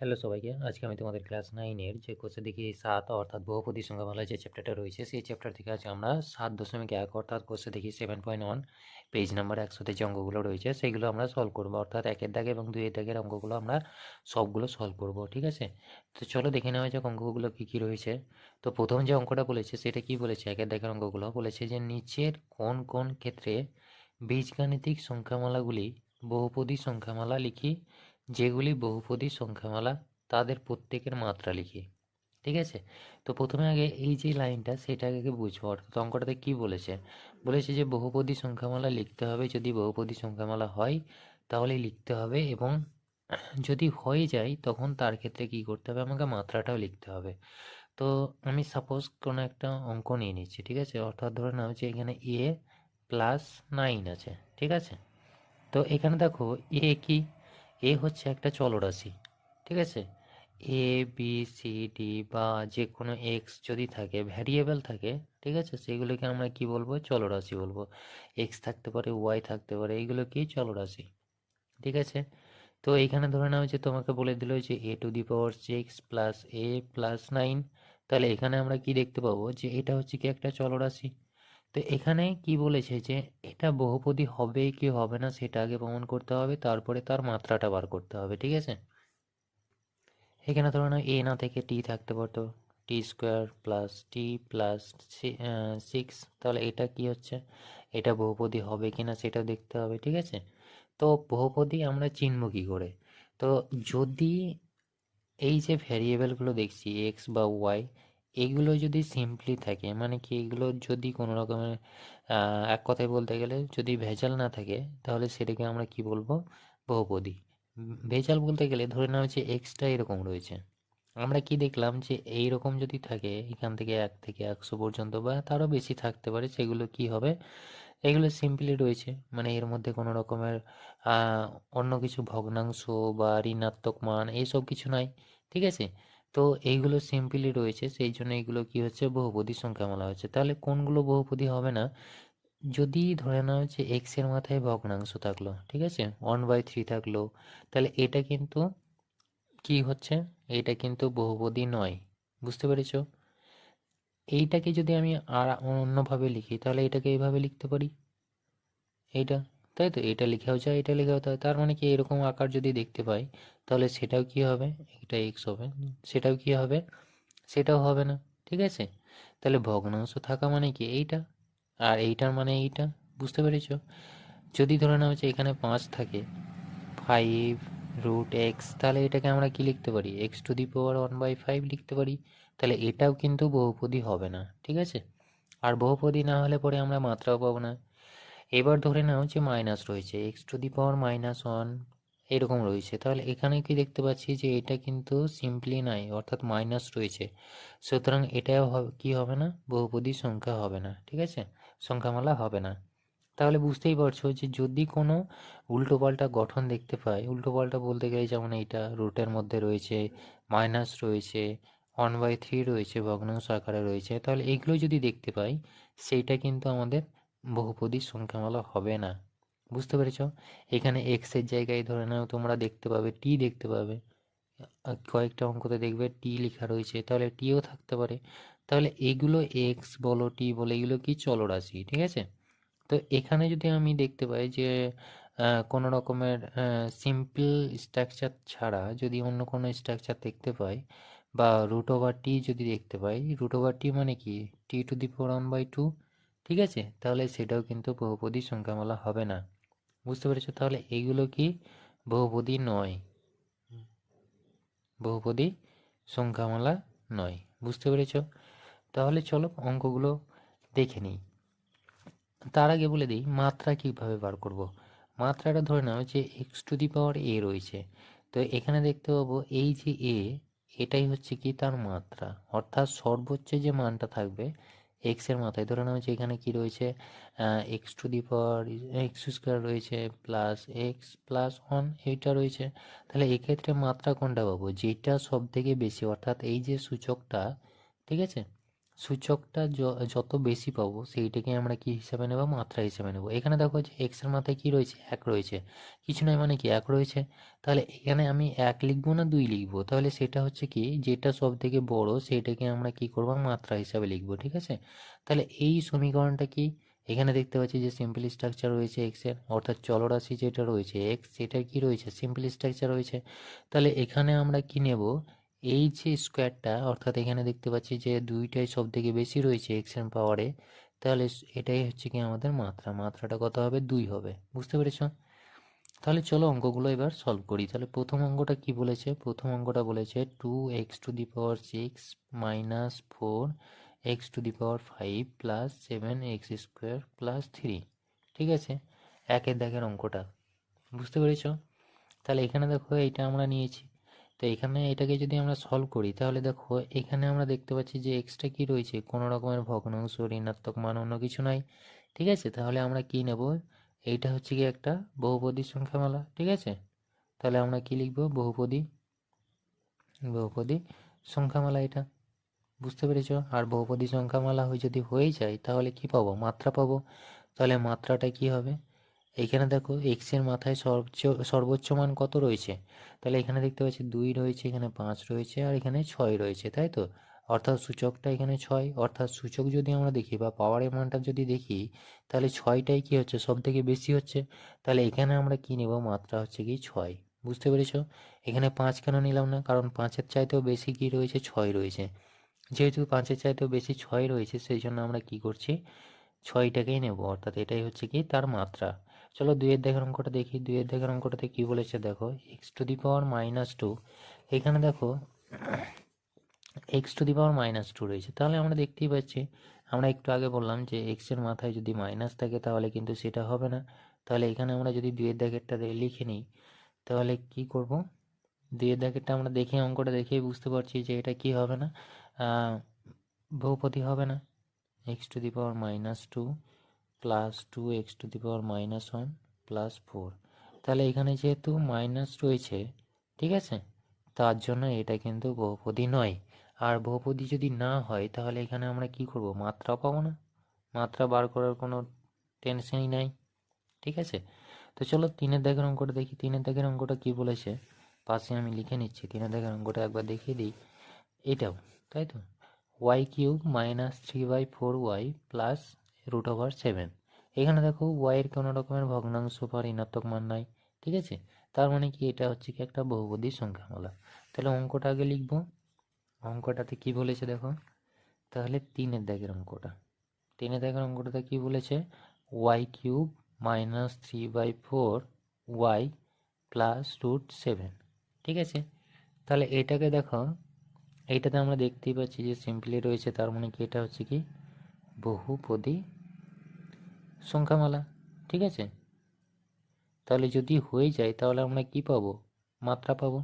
Hello সবাইকে, আজকে আমি তোমাদের ক্লাস নাইনের যে কোর্সে দেখি সাত অর্থাৎ বহুপদী সংখ্যামালা যে চ্যাপ্টারটা রয়েছে, সেই চ্যাপ্টার থেকে আজকে আমরা সাত দশমিক এক অর্থাৎ কোর্সে দেখি seven point one page number একশোতে যে অঙ্কগুলো রয়েছে সেগুলো আমরা সলভ করব। অর্থাৎ একের দাগে এবং দুইয়ের দাগের অঙ্কগুলো আমরা সবগুলো সলভ করব, ঠিক আছে? তো চলো দেখে নেওয়া যাক অঙ্কগুলো কী কী রয়েছে। তো প্রথম যে অঙ্কটা বলেছে, সেটা কি বলেছে? একের দাগের অঙ্কগুলো বলেছে যে নিচের কোন কোন ক্ষেত্রে বীজগাণিতিক সংখ্যামালাগুলি বহুপদী সংখ্যামালা লিখি যেগুলি বহুপদী সংখ্যামালা, তাদের প্রত্যেকের মাত্রা লিখি। ঠিক আছে? তো প্রথমে আগে এই যে লাইনটা, সেটা আগে বুঝব। অর্থাৎ অঙ্কটাতে কী বলেছে? বলেছে যে বহুপদী সংখ্যামালা লিখতে হবে, যদি বহুপদী সংখ্যামালা হয়, তাহলে লিখতে হবে এবং যদি হয়ে যায়, তখন তার ক্ষেত্রে কি করতে হবে? আমাকে মাত্রাটাও লিখতে হবে। তো আমি সাপোজ কোনো একটা অঙ্ক নিয়ে নিচ্ছি, ঠিক আছে? অর্থাৎ ধরে নাও যে এখানে এ প্লাস নাইন আছে, ঠিক আছে? তো এখানে দেখো এ কি? এ হচ্ছে একটা চলরাশি, ঠিক আছে? এ বি সি ডি বা যে কোনো এক্স যদি থাকে ভ্যারিয়েবল থাকে, ঠিক আছে? সেগুলোকে আমরা কি বলব? চলরাশি বলব। এক্স থাকতে পারে ওয়াই থাকতে পারে এগুলো কি চলরাশি, ঠিক আছে? তো এইখানে ধরে নাও যে তোমাকে বলে দিল যে A to the power six plus A plus nine তাহলে এখানে আমরা কি দেখতে পাবো? যে এটা হচ্ছে কি একটা চলরাশি? তো এখানে কি বলেছে যে, এটা বহুপদী হবে কি হবে না সেটা আগে প্রমাণ করতে হবে, তারপরে তার মাত্রাটা বার করতে হবে, ঠিক আছে? এখানে ধরো না এ না থেকে টি থাকতে পারতো T square plus T plus six তাহলে এটা কি হচ্ছে? এটা বহুপদী হবে কি না সেটা দেখতে হবে, ঠিক আছে? তো বহুপদী আমরা চিনব কী করে? তো যদি এই যে ভ্যারিয়েবলগুলো দেখছি এক্স বা ওয়াই এগুলো যদি সিম্পলি থাকে মানে কি এগুলো যদি কোনো রকমের এক কথায় বলতে গেলে যদি ভেজাল না থাকে, তাহলে সেটাকে আমরা কি বলব? বহুপদী। ভেজাল বলতে গেলে ধরে নেওয়া হচ্ছে এক্সট্রা এরকম রয়েছে। আমরা কি দেখলাম যে এই রকম যদি থাকে, এখান থেকে এক থেকে একশো পর্যন্ত বা তারও বেশি থাকতে পারে, সেগুলো কি হবে? এগুলো সিম্পলি রয়েছে। মানে এর মধ্যে কোনো রকমের অন্য কিছু ভগ্নাংশ বা ঋণাত্মক মান এইসব কিছু নাই। ঠিক আছে? তো এইগুলো সিম্পলি রয়েছে, সেই জন্য এইগুলো কি হচ্ছে? বহুপদী সংখ্যা বলা হচ্ছে। তাহলে কোনগুলো বহুপদী হবে না? যদি ধরে নেওয়া হচ্ছে এক্সের মাথায় ভগ্নাংশ থাকল, ঠিক আছে? ওয়ান বাই থ্রি থাকল, তাহলে এটা কিন্তু কি হচ্ছে? এটা কিন্তু বহুপদী নয়, বুঝতে পেরেছ? এইটাকে যদি আমি আর অন্যভাবে লিখি, তাহলে এটাকে এইভাবে লিখতে পারি? এইটা তাই তো? এটা লেখাও যায় এটা লেখাও যায় তার মানে কি এরকম আকার যদি দেখতে পাই, তাহলে সেটাও কি হবে? এটা এক্স হবে। সেটাও কি হবে? সেটাও হবে না, ঠিক আছে? তাহলে ভগ্নাংশ থাকা মানে কি এইটা? আর এইটার মানে এইটা? বুঝতে পেরেছ? যদি ধরে নেওয়া হচ্ছে এখানে পাঁচ থাকে ফাইভ রুট এক্স তাহলে এটাকে আমরা কি লিখতে পারি? X to the power one by five লিখতে পারি। তাহলে এটাও কিন্তু বহুপদী হবে না, ঠিক আছে? আর বহুপদী না হলে পরে আমরা মাত্রাও পাবো না। এবার ধরে নাও যে মাইনাস রয়েছে X to the power minus one এরকম রয়েছে। তাহলে এখানে কি দেখতে পাচ্ছি যে এটা কিন্তু সিম্পলি নাই, অর্থাৎ মাইনাস রয়েছে। সুতরাং এটাও কি হবে না? বহুপদী সংখ্যা হবে না, ঠিক আছে? সংখ্যামালা হবে না। তাহলে বুঝতেই পারছ যে যদি কোনো উল্টোপাল্টা গঠন দেখতে পাই উল্টোপাল্টা বলতে গেলে যেমন এইটা রুটের মধ্যে রয়েছে মাইনাস রয়েছে ওয়ান বাই থ্রি রয়েছে, ভগ্নাংশ আকারে রয়েছে, তাহলে এগুলো যদি দেখতে পাই, সেইটা কিন্তু আমাদের বহুপদী সংখ্যামালা হবে না। বুঝতে পেরেছ? এখানে এক্সের জায়গায় ধরে নাও তোমরা দেখতে পাবে টি দেখতে পাবে। কয়েকটা অঙ্কতে দেখবে টি লেখা রয়েছে, তাহলে টিও থাকতে পারে। তাহলে এগুলো এক্স বলো টি বলো, এগুলো কি চলরাশি, ঠিক আছে? তো এখানে যদি আমি দেখতে পাই যে কোনো রকমের সিম্পল স্ট্রাকচার ছাড়া যদি অন্য কোনো স্ট্রাকচার দেখতে পাই বা রুট ওভার টি যদি দেখতে পাই রুট ওভার টি মানে কি? T to the four one by two ঠিক আছে? তাহলে সেটাও কিন্তু বহুপদী সংখ্যা সংখ্যামালা হবে না। বুঝতে পেরেছ? তাহলে এইগুলো কি বহুপদী নয়? বহুপদী সংখ্যামালা নয়। বুঝতে পেরেছ? তাহলে চলো অঙ্কগুলো দেখে নিই। তার আগে বলে দিই, মাত্রা কীভাবে বার করব। মাত্রাটা ধরে নাও যে এক্স টু দি পাওয়ার এ রয়েছে। তো এখানে দেখতে পাবো এই যে এ এটাই হচ্ছে কি তার মাত্রা। অর্থাৎ সর্বোচ্চ যে মানটা থাকবে এক্সের মাথায়। ধরে নেওয়া যে এখানে কী রয়েছে? X to the power X square রয়েছে প্লাস এক্স প্লাস ওয়ান এইটা রয়েছে। তাহলে এক্ষেত্রে মাত্রা কোনটা পাবো? যেটা সব থেকে বেশি, অর্থাৎ এই যে সূচকটা, ঠিক আছে? সূচকটা যত বেশি পাবো, সেইটাকে আমরা কি হিসাবে নেব? মাত্রা হিসাবে নেব। এখানে দেখো যে এক্সের মাথায় কি রয়েছে? এক রয়েছে। কিছু নয় মানে কি? এক রয়েছে। তাহলে এখানে আমি এক লিখব না দুই লিখব? তাহলে সেটা হচ্ছে কি? যেটা সব থেকে বড়, সেটাকে আমরা কি করব? মাত্রা হিসাবে লিখব, ঠিক আছে? তাহলে এই সমীকরণটা কি? এখানে দেখতে পাচ্ছি যে সিম্পল স্ট্রাকচার রয়েছে এক্সের অর্থাৎ চলরাশি যেটা রয়েছে এক্স সেটা কি রয়েছে? সিম্পল স্ট্রাকচার রয়েছে। তাহলে এখানে আমরা কি নেব? এই যে স্কোয়ারটা, অর্থাৎ এখানে দেখতে পাচ্ছি যে দুইটাই সব থেকে বেশি রয়েছে এক্সের পাওয়ারে তাহলে এটাই হচ্ছে কি আমাদের মাত্রা। মাত্রাটা কত হবে? দুই হবে। বুঝতে পেরেছ? তাহলে চলো অঙ্কগুলো এবার সলভ করি। তাহলে প্রথম অঙ্কটা কি বলেছে? প্রথম অঙ্কটা বলেছে two X to the power six minus four X to the power five plus seven X square plus three ঠিক আছে? একের দাগের অঙ্কটা। বুঝতে পেরেছ? তাহলে এখানে দেখো, এইটা আমরা নিয়েছি। তো এখানে এটাকে যদি আমরা সলভ করি, তাহলে দেখো এখানে আমরা দেখতে পাচ্ছি যে এক্সট্রা কি রয়েছে? কোনো রকমের ভগ্নাংশ, ঋণাত্মক মান অন্য কিছু নাই। ঠিক আছে? তাহলে আমরা কি নেব? এইটা হচ্ছে কি একটা বহুপদী সংখ্যা সংখ্যামালা ঠিক আছে? তাহলে আমরা কি লিখব? বহুপদী বহুপদী সংখ্যামালা এটা। বুঝতে পেরেছ? আর বহুপদী সংখ্যামালা হয়ে যদি হয়ে যায়, তাহলে কি পাবো? মাত্রা পাবো। তাহলে মাত্রাটা কি হবে? এখানে দেখো এক্সের মাথায় সর্বোচ্চ সর্বোচ্চ মান কত রয়েছে? তাহলে এখানে দেখতে পাচ্ছি দুই রয়েছে, এখানে পাঁচ রয়েছে আর এখানে ছয় রয়েছে, তাই তো? অর্থাৎ সূচকটা এখানে ছয়, অর্থাৎ সূচক যদি আমরা দেখি বা পাওয়ারের মানটা যদি দেখি, তাহলে ছয়টাই কি হচ্ছে? সব থেকে বেশি হচ্ছে। তাহলে এখানে আমরা কি নেব? মাত্রা হচ্ছে কি ছয়, বুঝতে পেরেছ? এখানে পাঁচ কেন নিলাম না? কারণ পাঁচের চাইতেও বেশি কি রয়েছে? ছয় রয়েছে। যেহেতু পাঁচের চাইতেও বেশি ছয় রয়েছে, সেই জন্য আমরা কি করছি? ছয়টাকেই নেব, অর্থাৎ এটাই হচ্ছে কি? তার মাত্রা। চলো দুইয়ের দেখার অঙ্কটা দেখি দুইয়ের দেখার অঙ্কটাতে কি বলেছে দেখো X to the power minus two এখানে দেখো X to the power minus two রয়েছে। তাহলে আমরা দেখতেই পাচ্ছি আমরা একটু আগে বললাম যে এক্সের মাথায় যদি মাইনাস থাকে তাহলে কিন্তু সেটা হবে না। তাহলে এখানে আমরা যদি দুইয়ের দাগেরটা লিখে নিই তাহলে কি করব? দুইয়ের দাগেরটা আমরা দেখে অঙ্কটা দেখেই বুঝতে পারছি যে এটা কি হবে না। আহ, বহুপদী হবে না। X to the power minus two plus two X to the power minus one plus four তাহলে এখানে যেহেতু মাইনাস রয়েছে, ঠিক আছে? তার জন্য এটা কিন্তু বহুপদী নয়। আর বহুপদী যদি না হয়, তাহলে এখানে আমরা কি করব? মাত্রা পাবো না। মাত্রা বার করার কোনো টেনশনই নাই, ঠিক আছে? তো চলো তিনের দাগের অঙ্কটা দেখি। তিনের দাগের অঙ্কটা কি বলেছে? পাশে আমি লিখে নিচ্ছি। তিনের দাগের অঙ্কটা একবার দেখিয়ে দিই। এটাও, তাই তো? Y cube minus three by four Y plus root over seven এখানে দেখো ওয়াইয়ের কোনো রকমের ভগ্নাংশ বা ঋণাত্মক মান নাই, ঠিক আছে? তার মানে কি? এটা হচ্ছে কি একটা বহুপদী সংখ্যামালা। তাহলে অঙ্কটা আগে লিখব। অঙ্কটাতে কি বলেছে দেখো? তাহলে তিনের দাগের অঙ্কটা। তিনের দাগের অঙ্কটাতে কি বলেছে? Y cube minus three by four Y plus root seven ঠিক আছে? তাহলে এটাকে দেখো এইটাতে আমরা দেখতেই পাচ্ছি যে সিম্পলি রয়েছে, তার মানে কি? এটা হচ্ছে কি? বহুপদী সংখ্যামালা, ঠিক আছে? তাহলে যদি হয়ে যায়, তাহলে আমরা কি পাবো? মাত্রা পাবো,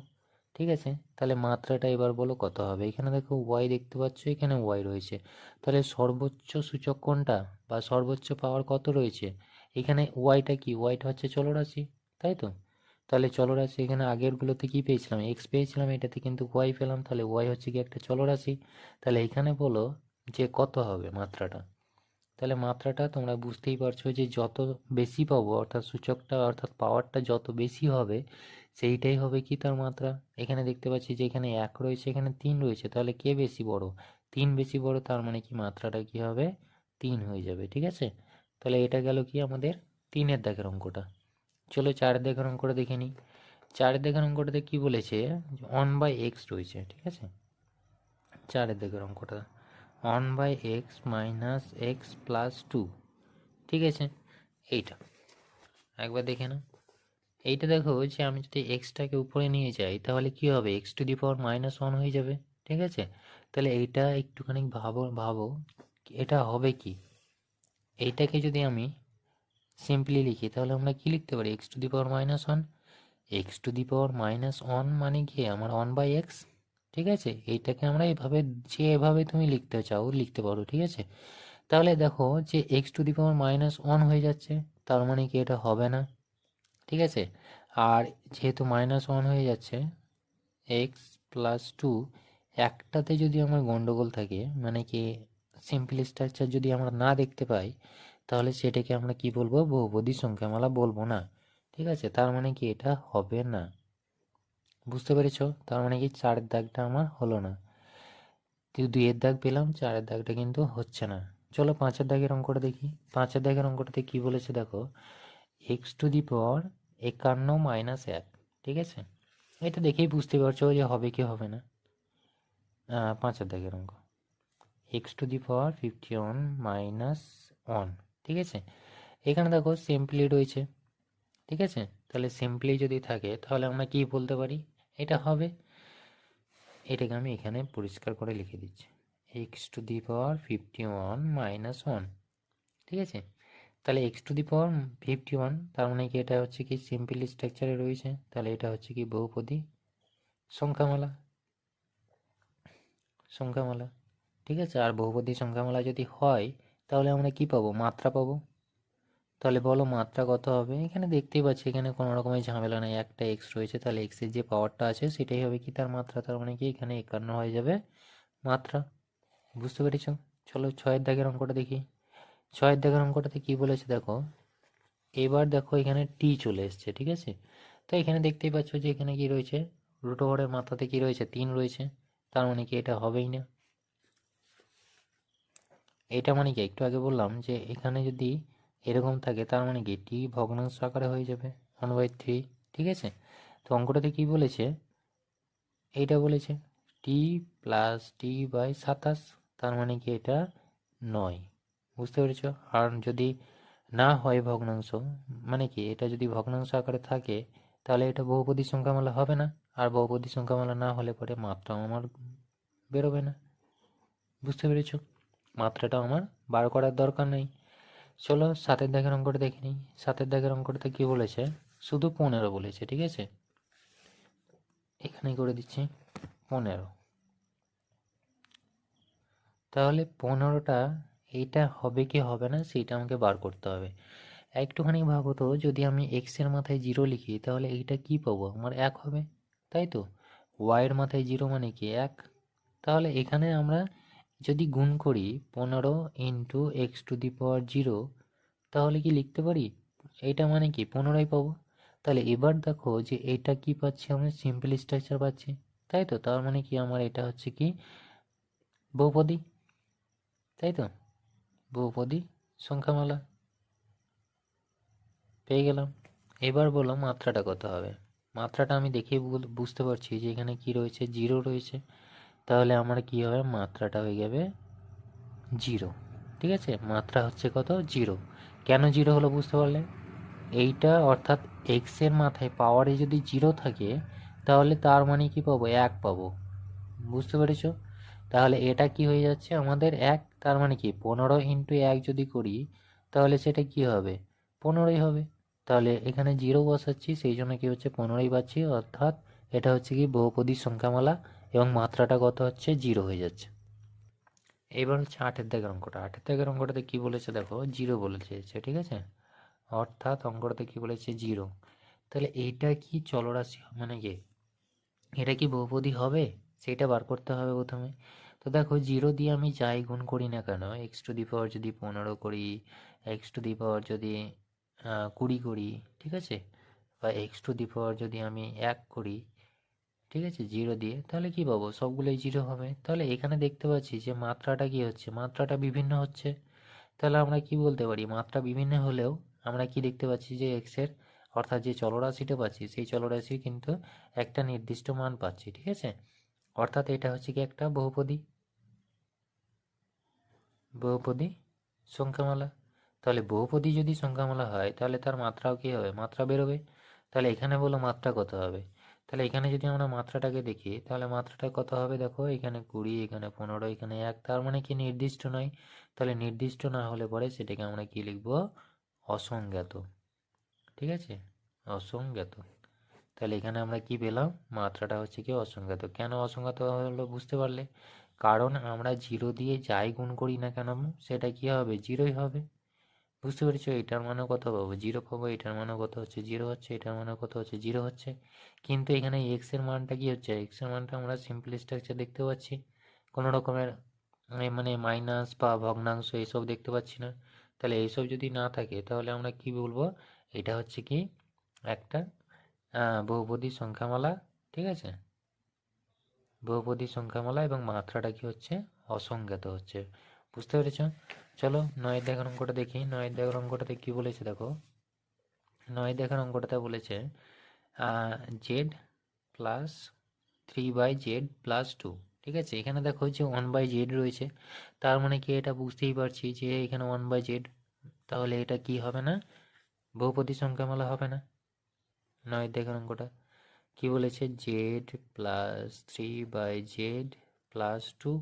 ঠিক আছে? তাহলে মাত্রাটা এবার বলো কত হবে? এখানে দেখো ওয়াই দেখতে পাচ্ছ, এখানে ওয়াই রয়েছে। তাহলে সর্বোচ্চ সূচক কোনটা? বা সর্বোচ্চ পাওয়ার কত রয়েছে? এখানে ওয়াইটা কি? ওয়াইটা হচ্ছে চলরাশি, তাই তো? তাহলে চলরাশি, এখানে আগেরগুলোতে কি পেয়েছিলাম? এক্স পেয়েছিলাম, এটাতে কিন্তু ওয়াই পেলাম। তাহলে ওয়াই হচ্ছে কি একটা চলরাশি? তাহলে এখানে বলো যে কত হবে মাত্রাটা? তাহলে মাত্রাটা তোমরা বুঝতেই পারছ যে যত বেশি পাবো, অর্থাৎ সূচকটা, অর্থাৎ পাওয়ারটা যত বেশি হবে, সেইটাই হবে কি তার মাত্রা? এখানে দেখতে পাচ্ছি যে এখানে এক রয়েছে, এখানে তিন রয়েছে, তাহলে কে বেশি বড়? তিন বেশি বড়, তার মানে কি মাত্রাটা কি হবে? তিন হয়ে যাবে, ঠিক আছে? তাহলে এটা গেল কি আমাদের তিনের দাগের অঙ্কটা। চলো চারের দাগের অঙ্কটা দেখে নিই। চারের দাগের অঙ্কটাতে কি বলেছে? ওয়ান বাই এক্স রয়েছে, ঠিক আছে? চারের দাগের অঙ্কটা। One by X minus X plus two ঠিক আছে? এইটা। একবার দেখে না এইটা দেখো যে আমি যদি এক্সটাকে উপরে নিয়ে যাই, তাহলে কি হবে? X to the power minus one হয়ে যাবে। ঠিক আছে? তাহলে এইটা একটুখানি ভাবো ভাবো, এটা হবে কি? এইটাকে যদি আমি সিম্পলি লিখি, তাহলে আমরা কি লিখতে পারি? X to the power minus one X to the power minus one মানে কি? আমার ওয়ান বাই এক্স ঠিক আছে? এইটাকে আমরা এভাবে, যে এভাবে তুমি লিখতে চাও, লিখতে পারো, ঠিক আছে? তাহলে দেখো যে X to the power minus one হয়ে যাচ্ছে, তার মানে কি এটা হবে না? ঠিক আছে? আর যেহেতু মাইনাস ওয়ান হয়ে যাচ্ছে এক্স প্লাস টু একটাতে যদি আমার গন্ডগোল থাকে মানে কি সিম্পল স্ট্রাকচার যদি আমরা না দেখতে পাই, তাহলে সেটাকে আমরা কি বলব? বহুপদী সংখ্যামালা বলব না। ঠিক আছে? তার মানে কি এটা হবে না? বুঝতে পেরেছ? তার মানে কি চারের দাগটা আমার হলো না। দুইয়ের দাগ পেলাম, চারের দাগটা কিন্তু হচ্ছে না। চলো পাঁচের দাগের অঙ্কটা দেখি। পাঁচের দাগের অঙ্কটাতে কি বলেছে দেখো? এক্স টু দি পাওয়ার একান্ন মাইনাস এক, ঠিক আছে? এটা দেখেই বুঝতে পারছ যে হবে কি হবে না। পাঁচের দাগের অঙ্ক। X to the power fifty one minus one ঠিক আছে? এখানে দেখো সিম্পলি রয়েছে, ঠিক আছে? তাহলে সিম্পলি যদি থাকে, তাহলে আমরা কি বলতে পারি? এটা হবে। এটাকে আমি এখানে পরিষ্কার করে লিখে দিচ্ছি। X to the power fifty one minus one ঠিক আছে? তাহলে X to the power fifty one তার মানে কি এটা হচ্ছে কি সিম্পল স্ট্রাকচারে রয়েছে? তাহলে এটা হচ্ছে কি বহুপদী সংখ্যামালা। সংখ্যামালা। ঠিক আছে? আর বহুপদী সংখ্যামালা যদি হয়, তাহলে আমরা কি পাবো? মাত্রা পাবো। তাহলে বলো মাত্রা কত হবে? এখানে দেখতেই পাচ্ছি, এখানে কোনো রকমের ঝামেলা নেই। একটা এক্স রয়েছে, তাহলে এক্সের যে পাওয়ারটা আছে, সেটাই হবে কি তার মাত্রা? তার মানে কি এখানে একান্ন হয়ে যাবে মাত্রা। বুঝতে পেরেছ? চলো ছয়ের দাগের অঙ্কটা দেখি। ছয়ের দাগের অঙ্কটাতে কি বলেছে দেখো? এবার দেখো এখানে টি চলে এসছে, ঠিক আছে? তো এখানে দেখতেই পাচ্ছ যে এখানে কি রয়েছে? রুট ওভারের মাথাতে কি রয়েছে? তিন রয়েছে। তার মানে কি এটা হবেই না? এটা মানে কি? একটু আগে বললাম যে এখানে যদি এরকম থাকে, তার মানে কি টি ভগ্নাংশ আকারে হয়ে যাবে। ওয়ান বাই থ্রি ঠিক আছে? তো অঙ্কটাতে কি বলেছে? এইটা বলেছে টি প্লাস টি বাই সাতাশ, তার মানে কি এটা নয়। বুঝতে পেরেছ? আর যদি না হয় ভগ্নাংশ মানে কি এটা যদি ভগ্নাংশ আকারে থাকে, তাহলে এটা বহুপদী সংখ্যামালা হবে না। আর বহুপদী সংখ্যামালা না হলে পরে মাত্রা আমার বেরোবে না। বুঝতে পেরেছ? মাত্রাটা আমার বার করার দরকার নেই। চলো সাতের দাগের অঙ্কটা দেখে নিই। সাতের দাগের অঙ্কটাতে কী বলেছে? শুধু পনেরো বলেছে, ঠিক আছে? এখানে করে দিচ্ছি, পনেরো। তাহলে পনেরোটা এইটা হবে কি হবে না সেটা আমাকে বার করতে হবে। একটুখানি ভাবো তো যদি আমি এক্সের মাথায় জিরো লিখি, তাহলে এইটা কি পাবো? আমার এক হবে, তাই তো? ওয়াইয়ের মাথায় জিরো মানে কি এক? তাহলে এখানে আমরা যদি গুণ করি পনেরো into X to the power zero তাহলে কি লিখতে পারি? এটা মানে কি? পনেরোই পাবো। তাহলে এবার দেখো যে এটা কি পাচ্ছি আমি? সিম্পল স্ট্রাকচার পাচ্ছি। তাই তো? তার মানে কি আমার এটা হচ্ছে কি? বহুপদী। তাই তো? বহুপদী সংখ্যামালা। পেয়ে গেলাম। এবার বলো মাত্রাটা কত হবে? মাত্রাটা আমি বুঝ- বুঝতে পারছি যে এখানে কি রয়েছে? জিরো রয়েছে। তাহলে আমার কি হবে? মাত্রাটা হয়ে যাবে জিরো। ঠিক আছে? মাত্রা হচ্ছে কত? জিরো। কেন জিরো হলো বুঝতে পারলে? এইটা অর্থাৎ এক্সের মাথায় পাওয়ারে যদি জিরো থাকে, তাহলে তার মানে কি পাবো? এক পাবো। বুঝতে পেরেছ? তাহলে এটা কি হয়ে যাচ্ছে? আমাদের এক, তার মানে কি? পনেরো ইন্টু এক যদি করি, তাহলে সেটা কি হবে? পনেরোই হবে। তাহলে এখানে জিরো বসাচ্ছি, সেই জন্য কি হচ্ছে? পনেরোই পাচ্ছি। অর্থাৎ এটা হচ্ছে কি বহুপদী সংখ্যামালা। এবং মাত্রাটা কত হচ্ছে? জিরো হয়ে যাচ্ছে। এবার হচ্ছে আটের দাগের অঙ্কটা। আটের দাগের অঙ্কটাতে কী বলেছে দেখো? জিরো বলেছে ঠিক আছে? অর্থাৎ অঙ্কটাতে কী বলেছে? জিরো। তাহলে এইটা কি চলরাশি মানে কি? এটা কি বহুপদী হবে? সেটা বার করতে হবে প্রথমে। তো দেখো, জিরো দিয়ে আমি যাই গুণ করি না কেন এক্স টু দি পাওয়ার যদি পনেরো করি এক্স টু দি পাওয়ার যদি কুড়ি করি, ঠিক আছে? বা এক্স টু দি পাওয়ার যদি আমি এক করি ঠিক আছে? জিরো দিয়ে। তাহলে কি পাবো? সবগুলোই জিরো হবে। তাহলে এখানে দেখতে পাচ্ছি যে মাত্রাটা কি হচ্ছে? মাত্রাটা বিভিন্ন হচ্ছে। তাহলে আমরা কি বলতে পারি? মাত্রা বিভিন্ন হলেও আমরা কি দেখতে পাচ্ছি যে এক্সের অর্থাৎ যে চলরাশিটা পাচ্ছি, সেই চলরাশি কিন্তু একটা নির্দিষ্ট মান পাচ্ছি, ঠিক আছে? অর্থাৎ এটা হচ্ছে কি একটা বহুপদী। বহুপদী সংখ্যামালা। তাহলে বহুপদী যদি সংখ্যামালা হয়, তাহলে তার মাত্রাও কি হবে? মাত্রা বেরোবে। তাহলে এখানে বলো মাত্রা কত হবে? তাহলে এখানে যদি আমরা মাত্রাটাকে দেখি, তাহলে মাত্রাটা কত হবে দেখো? এখানে কুড়ি, এখানে পনেরো, এখানে এক। তার মানে কি নির্দিষ্ট নয়? তাহলে নির্দিষ্ট না হলে পরে সেটাকে আমরা কি লিখব? অসংজ্ঞাত। ঠিক আছে? অসংজ্ঞাত। তাহলে এখানে আমরা কি পেলাম? মাত্রাটা হচ্ছে কি অসংজ্ঞাত। কেন অসংজ্ঞাত হলো বুঝতে পারলে? কারণ আমরা জিরো দিয়ে যাই গুণ করি না কেন? সেটা কি হবে? জিরোই হবে। বুঝতে পেরেছ? এটার মানে কত পাবো। জিরো পাবো, এটার মানে কত হচ্ছে জিরো হচ্ছে, এটার মানে কত হচ্ছে জিরো হচ্ছে। কিন্তু এখানে এক্সের মানটা কি হচ্ছে? এক্সের মানটা আমরা সিম্পল স্ট্রাকচার দেখতে পাচ্ছি। কোনো রকমের মানে মাইনাস বা ভগ্নাংশ এইসব দেখতে পাচ্ছি না। তাহলে এইসব যদি না থাকে, তাহলে আমরা কি বলব? এটা হচ্ছে কি? একটা বহুপদী সংখ্যামালা, ঠিক আছে? বহুপদী সংখ্যামালা এবং মাত্রাটা কি হচ্ছে? অসংজ্ঞাত হচ্ছে। বুঝতে পেরেছ? চলো নয়ের দেখার অঙ্কটা দেখি নয়ের দেখার অঙ্কটাতে কি বলেছে দেখো। নয়ের দেখার অঙ্কটাতে বলেছে Z plus three by Z plus two ঠিক আছে? এখানে দেখো যে ওয়ান বাই জেড রয়েছে, তার মানে কি এটা বুঝতেই পারছি যে এখানে ওয়ান বাই জেড তাহলে এটা কি হবে না? বহুপদী সংখ্যামালা হবে না? নয় দেখেন অঙ্কটা। কি বলেছে? Z plus three by Z plus two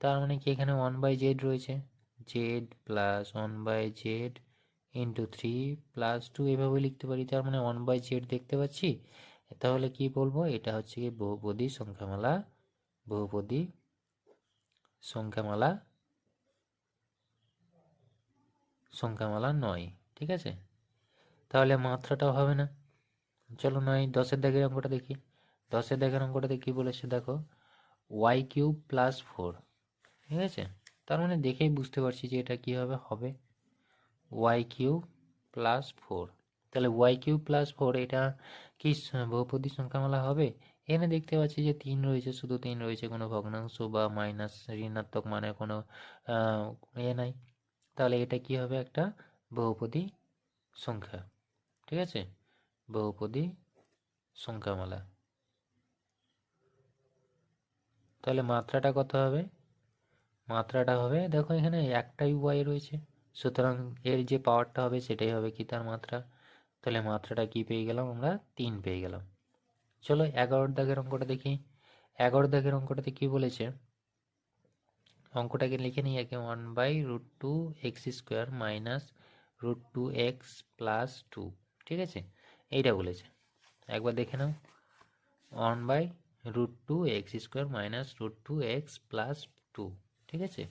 তার মানে কি এখানে ওয়ান বাই জেড রয়েছে? Z plus one by Z into three plus two এভাবে লিখতে পারি, তার মানে ওয়ান বাই জেড দেখতে পাচ্ছি? তাহলে কি বলব? এটা হচ্ছে কি বহুপদী সংখ্যামালা বহুপদী সংখ্যামালা সংখ্যামালা নয়, ঠিক আছে? তাহলে মাত্রাটাও হবে না। চলো নয়, দশের দাগের অঙ্কটা দেখি। দশের দাগের অঙ্কটাতে কি বলেছে দেখো? ওয়াই কিউব প্লাস ফোর ঠিক আছে? তার মানে দেখেই বুঝতে পারছি যে এটা কি হবে। হবে ওয়াই কিউব প্লাস ফোর তাহলে ওয়াই কিউব প্লাস ফোর এটা কি বহুপদী সংখ্যামালা হবে? এখানে দেখতে পাচ্ছি যে তিন রয়েছে, শুধু তিন রয়েছে, কোনো ভগ্নাংশ বা মাইনাস ঋণাত্মক মানে কোনো এ নাই। তাহলে এটা কি হবে একটা বহুপদী সংখ্যা, ঠিক আছে? বহুপদী সংখ্যামালা। তাহলে মাত্রাটা কত হবে? মাত্রাটা হবে, দেখো এখানে একটাই ওয়াই রয়েছে। সুতরাং এর যে পাওয়ারটা হবে সেটাই হবে কি তার মাত্রা? তাহলে মাত্রাটা কি পেয়ে গেলাম আমরা? তিন পেয়ে গেলাম। চলো এগারোর দাগের অঙ্কটা দেখি। এগারো দাগের অঙ্কটাতে কি বলেছে? অঙ্কটাকে লিখে নিই একে one by root two X square minus root two X plus two ঠিক আছে? এইটা বলেছে। একবার দেখে নাও। One by root two X square minus root two X plus two ঠিক আছে?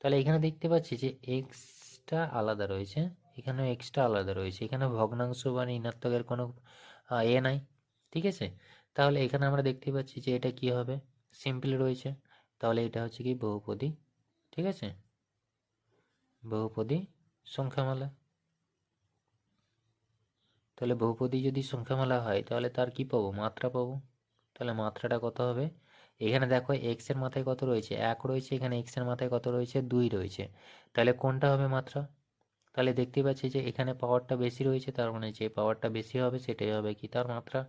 তাহলে এখানে দেখতে পাচ্ছি যে এক্সটা আলাদা রয়েছে, এখানেও এক্সটা আলাদা রয়েছে এখানে ভগ্নাংশ বা ঋণাত্মকের কোনো এ নাই, ঠিক আছে? তাহলে এখানে আমরা দেখতে পাচ্ছি যে এটা কি হবে? সিম্পল রয়েছে। তাহলে এটা হচ্ছে কি? বহুপদী, ঠিক আছে? বহুপদী সংখ্যামালা। তাহলে বহুপদী যদি সংখ্যামালা হয়, তাহলে তার কি পাবো? মাত্রা পাবো। তাহলে মাত্রাটা কত হবে? এখানে দেখো এক্সের মাথায় কত রয়েছে? এক রয়েছে, এখানে এক্সের মাথায় কত রয়েছে? দুই রয়েছে। তাহলে কোনটা হবে মাত্রা? তাহলে দেখতে পাচ্ছি যে এখানে পাওয়ারটা বেশি রয়েছে, তার মানে যে পাওয়ারটা বেশি হবে সেটাই হবে কি তার মাত্রা?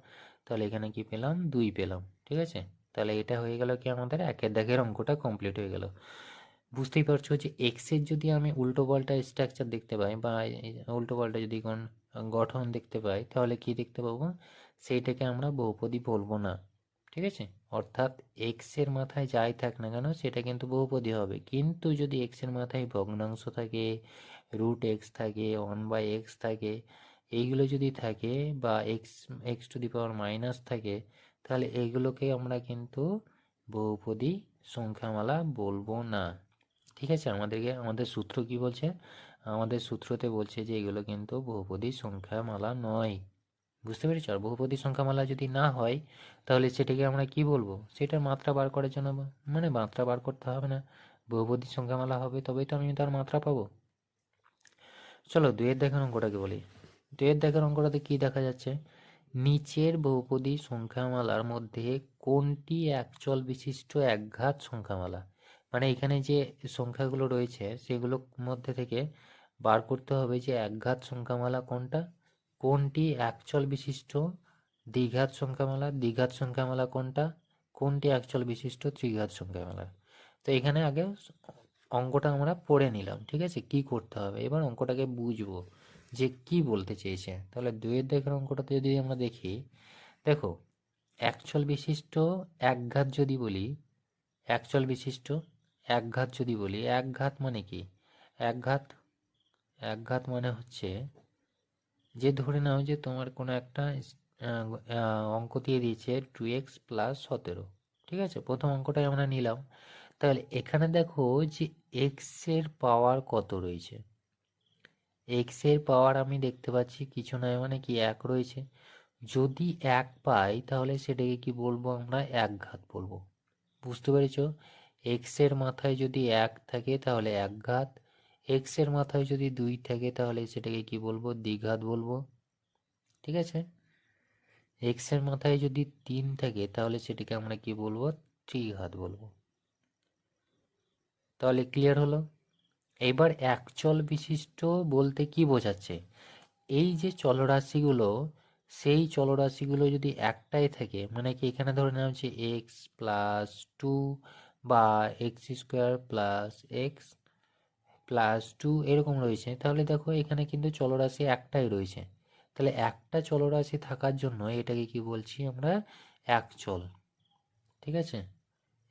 তাহলে এখানে কি পেলাম? দুই পেলাম, ঠিক আছে? তাহলে এটা হয়ে গেল কি আমাদের? একের দাগের অঙ্কটা কমপ্লিট হয়ে গেল। বুঝতেই পারছ যে এক্সের যদি আমি উল্টো পাল্টা স্ট্রাকচার দেখতে পাই বা উল্টো পাল্টা যদি কোন গঠন দেখতে পাই, তাহলে কি দেখতে পাবো? সেইটাকে আমরা বহুপদী বলব না। ঠিক আছে? অর্থাৎ এক্সের মাথায় যাই থাক না কেন, সেটা কিন্তু বহুপদী হবে। কিন্তু যদি এক্সের মাথায় ভগ্নাংশ থাকে রুট এক্স থাকে ওয়ান বাই এক্স থাকে, এইগুলো যদি থাকে বা X X to the power minus থাকে, তাহলে এইগুলোকে আমরা কিন্তু বহুপদী সংখ্যামালা বলব না। ঠিক আছে? আমাদেরকে, আমাদের সূত্র কি বলছে? আমাদের সূত্রতে বলছে যে এগুলো কিন্তু বহুপদী সংখ্যামালা নয়। বুঝতে পেরেছ? আর বহুপদী সংখ্যামালা যদি না হয় তাহলে সেটাকে আমরা কি বলব? সেটার মাত্রা বার করার জন্য মানে মাত্রা বার করতে হবে না। বহুপদী সংখ্যামালা হবে, তবেই তো আমি তার মাত্রা পাবো। চলো দুয়ের দেখার অঙ্কটাকে বলি। দুয়ের দেখার অঙ্কটাতে কি দেখা যাচ্ছে? নিচের বহুপদী সংখ্যামালার মধ্যে কোনটি একচল বিশিষ্ট একঘাত সংখ্যামালা? মানে এখানে যে সংখ্যাগুলো রয়েছে সেগুলোর মধ্যে থেকে বার করতে হবে যে একঘাত সংখ্যামালা কোনটা? কোনটি একচল বিশিষ্ট দ্বিঘাত সংখ্যামালা দ্বিঘাত সংখ্যামালা কোনটা? কোনটি একচল বিশিষ্ট? ত্রিঘাত সংখ্যামালা তো এখানে আগে অঙ্কটা আমরা পড়ে নিলাম, ঠিক আছে? কি করতে হবে? এবার অঙ্কটাকে বুঝব যে কি বলতে চেয়েছে। তাহলে দুয়ের দেখার অঙ্কটাতে যদি আমরা দেখি, দেখো একচল বিশিষ্ট একঘাত যদি বলি একচল বিশিষ্ট একঘাত যদি বলি একঘাত মানে কি? একঘাত একঘাত মানে হচ্ছে যে ধরে নাও যে তোমার কোনো একটা অঙ্ক দিয়ে দিয়েছে টু এক্স প্লাস সতেরো। ঠিক আছে? প্রথম অঙ্কটাই আমরা নিলাম। তাহলে এখানে দেখো যে এক্সের পাওয়ার কত রয়েছে? এক্সের পাওয়ার আমি দেখতে পাচ্ছি কিছু নয় মানে কি এক রয়েছে। যদি এক পাই, তাহলে সেটাকে কি বলব আমরা? এক ঘাত বলব। বুঝতে পেরেছ? এক্সের মাথায় যদি এক থাকে, তাহলে এক ঘাত এক্সের মাথায় যদি দুই থাকে, তাহলে সেটাকে কি বলব? দ্বিঘাত বলব। ঠিক আছে? এক্সের মাথায় যদি তিন থাকে, তাহলে সেটাকে আমরা কি বলব? ত্রিঘাত বলব। তাহলে ক্লিয়ার হলো? এবার একচল বিশিষ্ট বলতে কি বোঝাচ্ছে? এই যে চলরাশিগুলো, সেই চলরাশিগুলো যদি একটাই থাকে মানে কি এখানে ধরে নেওয়া হচ্ছে এক্স প্লাস টু বা X square plus X plus two এরকম রয়েছে। তাহলে দেখো এখানে কিন্তু চলরাশি একটাই রয়েছে। তাহলে একটা চলরাশি থাকার জন্য এটাকে কি বলছি আমরা? একচল ঠিক আছে?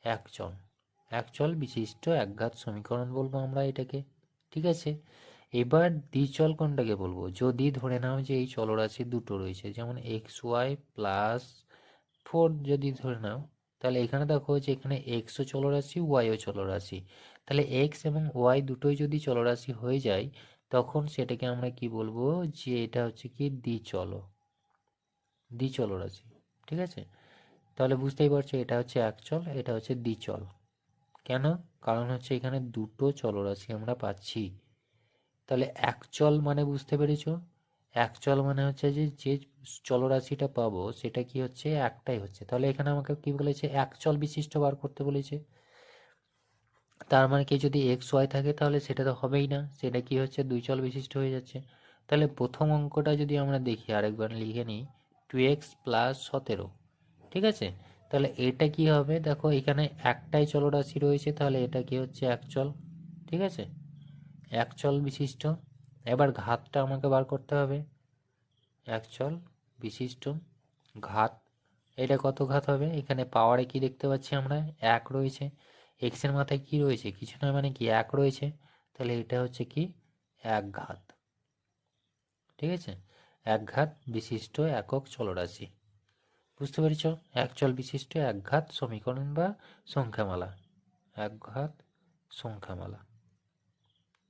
একচল একচল বিশিষ্ট একঘাত সমীকরণ বলব আমরা এটাকে। ঠিক আছে? এবার দ্বিচল কোনটাকে বলব? যদি ধরে নাও যে এই চলরাশি দুটো রয়েছে, যেমন এক্স ওয়াই প্লাস ফোর যদি ধরে নাও, তাহলে এখানে দেখো যে এখানে এক্সও চলরাশি, ওয়াইও চলরাশি। তাহলে এক্স এবং ওয়াই দুটোই যদি চলরাশি হয়ে যায় তখন সেটাকে আমরা কি বলব? যে এটা হচ্ছে কি দ্বিচল দ্বিচল রাশি ঠিক আছে? তাহলে বুঝতেই পারছ এটা হচ্ছে একচল, এটা হচ্ছে দ্বিচল। কেন? কারণ হচ্ছে এখানে দুটো চলরাশি আমরা পাচ্ছি। তাহলে একচল মানে বুঝতে পেরেছ? একচল মানে হচ্ছে যে যে চলরাশিটা পাবো সেটা কি হচ্ছে? একটাই হচ্ছে। তাহলে এখানে আমাকে কি বলেছে? একচল বিশিষ্ট বার করতে বলেছে। তার মানে কি যদি এক্স ওয়াই থাকে তাহলে সেটা তো হবেই না। সেটা কি হচ্ছে? দুই চল বিশিষ্ট হয়ে যাচ্ছে। তাহলে প্রথম অঙ্কটা যদি আমরা দেখি, আরেকবার লিখে নিই টু এক্স প্লাস সতেরো। ঠিক আছে? তাহলে এটা কি হবে? দেখো, এখানে একটাই চলরাশি রয়েছে, তাহলে এটা কি হচ্ছে? একচল ঠিক আছে? একচল বিশিষ্ট। এবার ঘাতটা আমাকে বার করতে হবে। একচল বিশিষ্ট ঘাত। এটা কত ঘাত হবে? এখানে পাওয়ারে কি দেখতে পাচ্ছি আমরা? এক রয়েছে। এক্সের মাথায় কি রয়েছে? কিছু নয় মানে কি এক রয়েছে? তাহলে এটা হচ্ছে কি? এক ঘাত। ঠিক আছে? এক ঘাত বিশিষ্ট একক চলরাশি। বুঝতে পেরেছ? একচল বিশিষ্ট এক ঘাত সমীকরণ বা সংখ্যামালা। এক ঘাত সংখ্যামালা।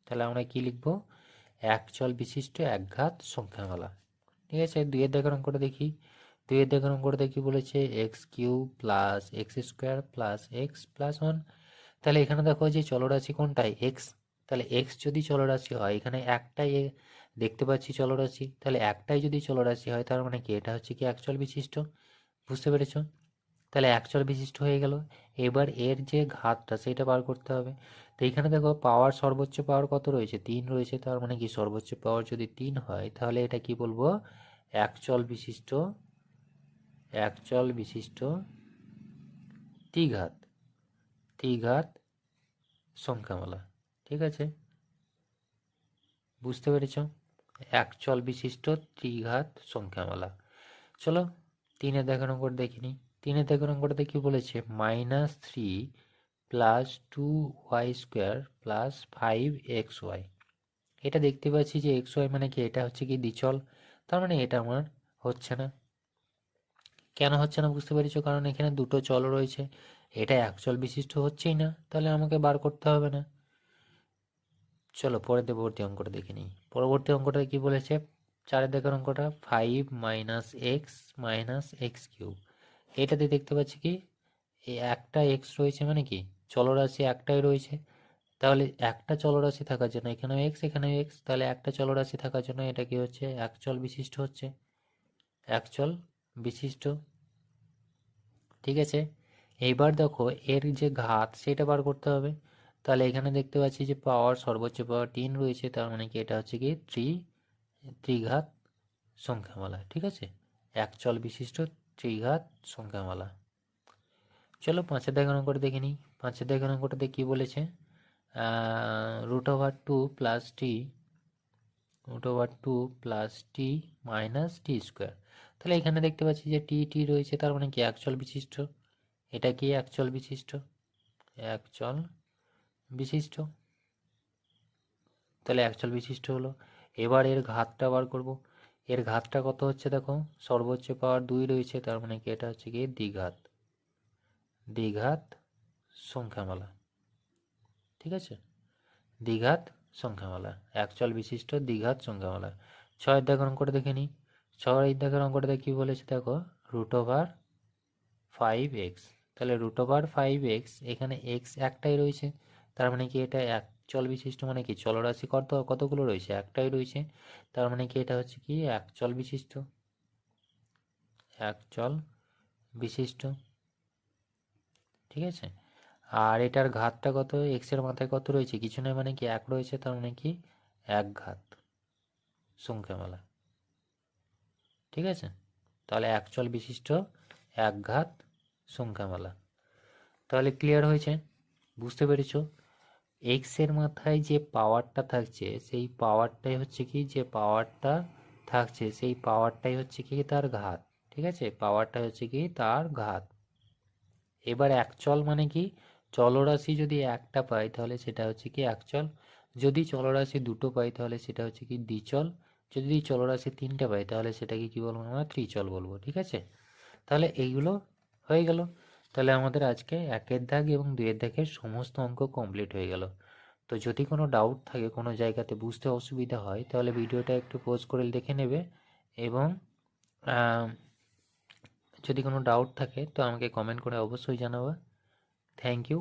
তাহলে আমরা কি লিখব? একচল বিশিষ্ট এক ঘাত সংখ্যামালা। ঠিক আছে? দুইয়ের দেখার অঙ্কটা দেখি। দুইয়ের দেখার অঙ্কটা দেখি বলেছে X cube plus X square plus X plus one তাহলে এখানে দেখো যে চলরাশি কোনটাই? এক্স তাহলে এক্স যদি চলরাশি হয়, এখানে একটাই দেখতে পাচ্ছি চলরাশি। তাহলে একটাই যদি চলরাশি হয়, তার মানে কি? এটা হচ্ছে কি একচল বিশিষ্ট? বুঝতে পেরেছ? তাহলে একচল বিশিষ্ট হয়ে গেল। এবার এর যে ঘাতটা, সেটা বার করতে হবে। তো এখানে দেখো পাওয়ার সর্বোচ্চ পাওয়ার কত রয়েছে? তিন রয়েছে। তার মানে কি? সর্বোচ্চ পাওয়ার যদি তিন হয়, তাহলে এটা কি বলব? একচল বিশিষ্ট একচল বিশিষ্ট ত্রিঘাত। ত্রিঘাত সংখ্যামালা, ঠিক আছে? বুঝতে পেরেছ? একচল বিশিষ্ট ত্রিঘাত সংখ্যামালা। চলো, তিনের দেখার অঙ্কটা দেখিনি তিনের দেখার অঙ্কটা দেখি বলেছে? Minus three plus two Y square plus five X Y. এটা দেখতে পাচ্ছি যে এক্স ওয়াই মানে কি? এটা হচ্ছে কি দ্বিচল? তার মানে এটা আমার হচ্ছে না। কেন হচ্ছে না বুঝতে পেরেছ? কারণ এখানে দুটো চল রয়েছে। এটা একচল বিশিষ্ট হচ্ছেই না, তাহলে আমাকে বার করতে হবে না। চলো পরবর্তী অঙ্কটা দেখে নিই। পরবর্তী অঙ্কটা কি বলেছে? চারের দেখার অঙ্কটা five minus X minus X cube এটাতে দেখতে পাচ্ছি কি? একটা এক্স রয়েছে মানে কি? চলরাশি একটাই রয়েছে। তাহলে একটা চলরাশি থাকার জন্য এখানেও এক্স এখানেও এক্স তাহলে একটা চলরাশি থাকার জন্য এটা কি হচ্ছে? একচল বিশিষ্ট হচ্ছে। একচল বিশিষ্ট। ঠিক আছে? এইবার দেখো এর যে ঘাত সেটা বার করতে হবে। তাহলে এখানে দেখতে পাচ্ছি যে পাওয়ার সর্বোচ্চ পাওয়ার তিন রয়েছে, তার মানে কি এটা হচ্ছে কি ত্রি, ত্রিঘাত সংখ্যামালা, ঠিক আছে? একচল বিশিষ্ট ত্রিঘাত সংখ্যামালা। চলো পাঁচের দেখার অঙ্কটা দেখে নিই। পাঁচের দেখার অঙ্কটাতে কী বলেছে? Root over two plus T root over two plus T minus T square তাহলে এখানে দেখতে পাচ্ছি যে টি টি রয়েছে, তার মানে কি একচল বিশিষ্ট। এটা কি একচল বিশিষ্ট? একচল বিশিষ্ট। তাহলে একচল বিশিষ্ট হলো, এবার এর ঘাতটা বার করব। এর ঘাতটা কত হচ্ছে দেখো? সর্বোচ্চ পাওয়ার দুই রয়েছে, তার মানে কি এটা হচ্ছে কি দ্বিঘাত। দ্বিঘাত সংখ্যামালা। ঠিক আছে? দ্বিঘাত সংখ্যামালা। একচল বিশিষ্ট দ্বিঘাত সংখ্যামালা। ছয়ের দেখার অঙ্কটা দেখে নিই। ছয়ের দেখার অঙ্কটা কি বলেছে দেখো? Root over five X. তাহলে রুট ওভার ফাইভ এক্স এখানে এক্স একটাই রয়েছে। তার মানে কি এটা এক, চল বিশিষ্ট মানে কি? চলরাশি কত কতগুলো রয়েছে? একটাই রয়েছে। তার মানে কি এটা হচ্ছে কি? এক চল বিশিষ্ট। এক চল বিশিষ্ট। ঠিক আছে? আর এটার ঘাতটা কত? এক্সের মাথায় কত রয়েছে? কিছু নয় মানে কি? এক রয়েছে, তার মানে কি? এক ঘাত সংখ্যামালা। ঠিক আছে? তাহলে এক চল বিশিষ্ট, এক ঘাত সংখ্যামালা। তাহলে ক্লিয়ার হয়েছে? বুঝতে পেরেছ? এক্সের মাথায় যে পাওয়ারটা থাকছে, সেই পাওয়ারটাই হচ্ছে কি? যে পাওয়ারটা থাকছে, সেই পাওয়ারটাই হচ্ছে কি? তার ঘাত। ঠিক আছে? পাওয়ারটা হচ্ছে কি? তার ঘাত। এবার একচল মানে কি? চলরাশি যদি একটা পাই, তাহলে সেটা হচ্ছে কি একচল যদি চলরাশি দুটো পাই, তাহলে সেটা হচ্ছে কি দ্বিচল? যদি চলরাশি তিনটে পাই, তাহলে সেটাকে কি বলব আমরা? ত্রিচল বলব। ঠিক আছে? তাহলে এইগুলো হয়ে গেল। তাহলে আমাদের আজকে একের দাগ এবং দুয়ের দাগের সমস্ত অঙ্ক কমপ্লিট হয়ে গেল। তো যদি কোনো ডাউট থাকে, কোনো জায়গাতে বুঝতে অসুবিধা হয়, তাহলে ভিডিওটা একটু পোজ করে দেখে নেবে এবং যদি কোনো ডাউট থাকে, তো আমাকে কমেন্ট করে অবশ্যই জানাবে। Thank you